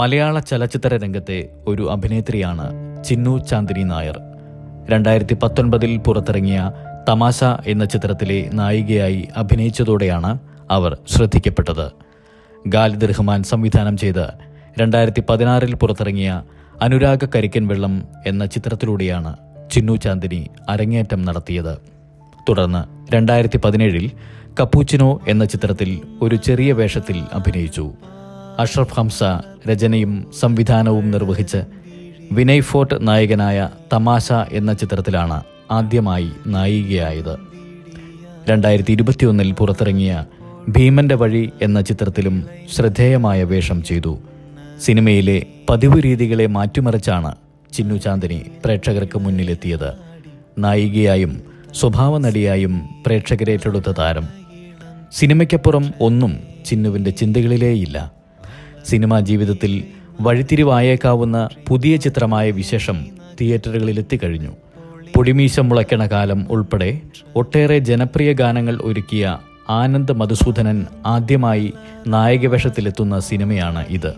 മലയാള ചലച്ചിത്ര രംഗത്തെ ഒരു അഭിനേത്രിയാണ് ചിന്നു ചാന്ദിനി നായർ. രണ്ടായിരത്തി പത്തൊൻപതിൽ പുറത്തിറങ്ങിയ തമാശ എന്ന ചിത്രത്തിലെ നായികയായി അഭിനയിച്ചതോടെയാണ് അവർ ശ്രദ്ധിക്കപ്പെട്ടത്. ഗാലിദ് റഹ്മാൻ സംവിധാനം ചെയ്ത് രണ്ടായിരത്തി പതിനാറിൽ പുറത്തിറങ്ങിയ അനുരാഗ കരിക്കൻ വെള്ളം എന്ന ചിത്രത്തിലൂടെയാണ് ചിന്നു ചാന്ദിനി അരങ്ങേറ്റം നടത്തിയത്. തുടർന്ന് രണ്ടായിരത്തി പതിനേഴിൽ കപ്പൂച്ചിനോ എന്ന ചിത്രത്തിൽ ഒരു ചെറിയ വേഷത്തിൽ അഭിനയിച്ചു. അഷ്റഫ് ഹംസ രചനയും സംവിധാനവും നിർവഹിച്ച് വിനയ് ഫോർട്ട് നായകനായ തമാശ എന്ന ചിത്രത്തിലാണ് ആദ്യമായി നായികയായത്. രണ്ടായിരത്തി ഇരുപത്തിയൊന്നിൽ പുറത്തിറങ്ങിയ ഭീമന്റെ വഴി എന്ന ചിത്രത്തിലും ശ്രദ്ധേയമായ വേഷം ചെയ്തു. സിനിമയിലെ പതിവ് രീതികളെ മാറ്റിമറിച്ചാണ് ചിന്നു ചാന്ദിനി പ്രേക്ഷകർക്ക് മുന്നിലെത്തിയത്. നായികയായും സ്വഭാവ നടിയായും പ്രേക്ഷകരേറ്റെടുത്ത താരം. സിനിമയ്ക്കപ്പുറം ഒന്നും ചിന്നുവിന്റെ ചിന്തകളിലേയില്ല. സിനിമാ ജീവിതത്തിൽ വഴിത്തിരിവായേക്കാവുന്ന പുതിയ ചിത്രമായ വിശേഷം തിയേറ്ററുകളിൽ എത്തിക്കഴിഞ്ഞു പൊടിമീശം മുളയ്ക്കണ കാലം ഉൾപ്പെടെ ഒട്ടേറെ ജനപ്രിയ ഗാനങ്ങൾ ഒരുക്കിയ ആനന്ദ് മധുസൂദനൻ ആദ്യമായി നായകവേഷത്തിലെത്തുന്ന സിനിമയാണ് ഇത്.